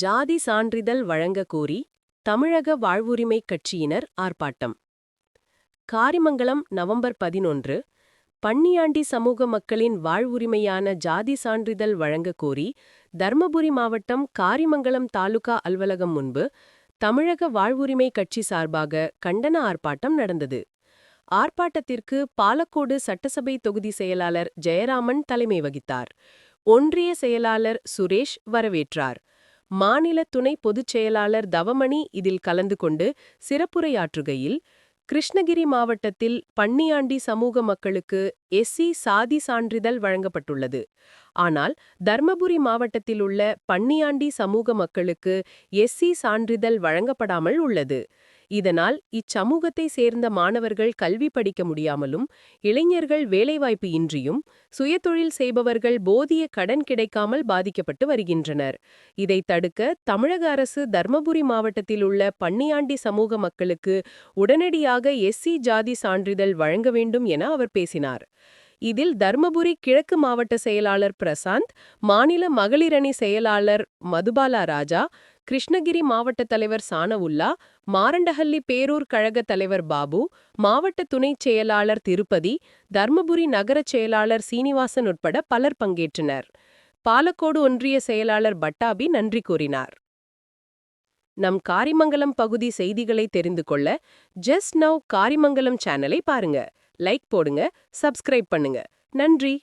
ஜாதி சான்றிதழ் வழங்க கோரி தமிழக வாழ்வுரிமைக் கட்சியினர் ஆர்ப்பாட்டம். காரிமங்கலம் நவம்பர் பதினொன்று பன்னியாண்டி சமூக மக்களின் வாழ்வுரிமையான ஜாதி சான்றிதழ் வழங்க கோரி தர்மபுரி மாவட்டம் காரிமங்கலம் தாலுகா அலுவலகம் முன்பு தமிழக வாழ்வுரிமை கட்சி சார்பாக கண்டன ஆர்ப்பாட்டம் நடந்தது. ஆர்ப்பாட்டத்திற்கு பாலக்கோடு சட்டசபை தொகுதி செயலாளர் ஜெயராமன் தலைமை வகித்தார். ஒன்றிய செயலாளர் சுரேஷ் வரவேற்றார். மாநில துணை பொதுச் செயலாளர் தவமணி இதில் கலந்து கொண்டு சிறப்புரையாற்றுகையில் கிருஷ்ணகிரி மாவட்டத்தில் பன்னியாண்டி சமூக மக்களுக்கு எஸ்சி சாதி சான்றிதழ் வழங்கப்பட்டுள்ளது. ஆனால் தர்மபுரி மாவட்டத்தில் உள்ள பன்னியாண்டி சமூக மக்களுக்கு எஸ்சி சான்றிதழ் வழங்கப்படாமல் உள்ளது. இதனால் இச்சமூகத்தை சேர்ந்த மாணவர்கள் கல்வி படிக்க முடியாமலும் இளைஞர்கள் வேலைவாய்ப்பு இன்றியும் சுயதொழில் செய்பவர்கள் போதிய கடன் கிடைக்காமல் பாதிக்கப்பட்டு வருகின்றனர். இதை தடுக்க தமிழக அரசு தர்மபுரி மாவட்டத்தில் உள்ள பன்னியாண்டி சமூக மக்களுக்கு உடனடியாக எஸ்சி ஜாதி சான்றிதழ் வழங்க வேண்டும் என அவர் பேசினார். இதில் தர்மபுரி கிழக்கு மாவட்ட செயலாளர் பிரசாந்த் மாநில மகளிரணி செயலாளர் மதுபாலா ராஜா கிருஷ்ணகிரி மாவட்ட தலைவர் சானவுல்லா மாரண்டஹள்ளி பேரூர் கழக தலைவர் பாபு மாவட்ட துணைச் செயலாளர் திருப்பதி தர்மபுரி நகரச் செயலாளர் சீனிவாசன் உட்பட பலர் பங்கேற்றனர். பாலக்கோடு ஒன்றிய செயலாளர் பட்டாபி நன்றி கூறினார். நம் காரிமங்கலம் பகுதி செய்திகளை தெரிந்து கொள்ள ஜஸ்ட் நவ் காரிமங்கலம் சேனலை பாருங்க. லைக் போடுங்க சப்ஸ்கிரைப் பண்ணுங்க. நன்றி!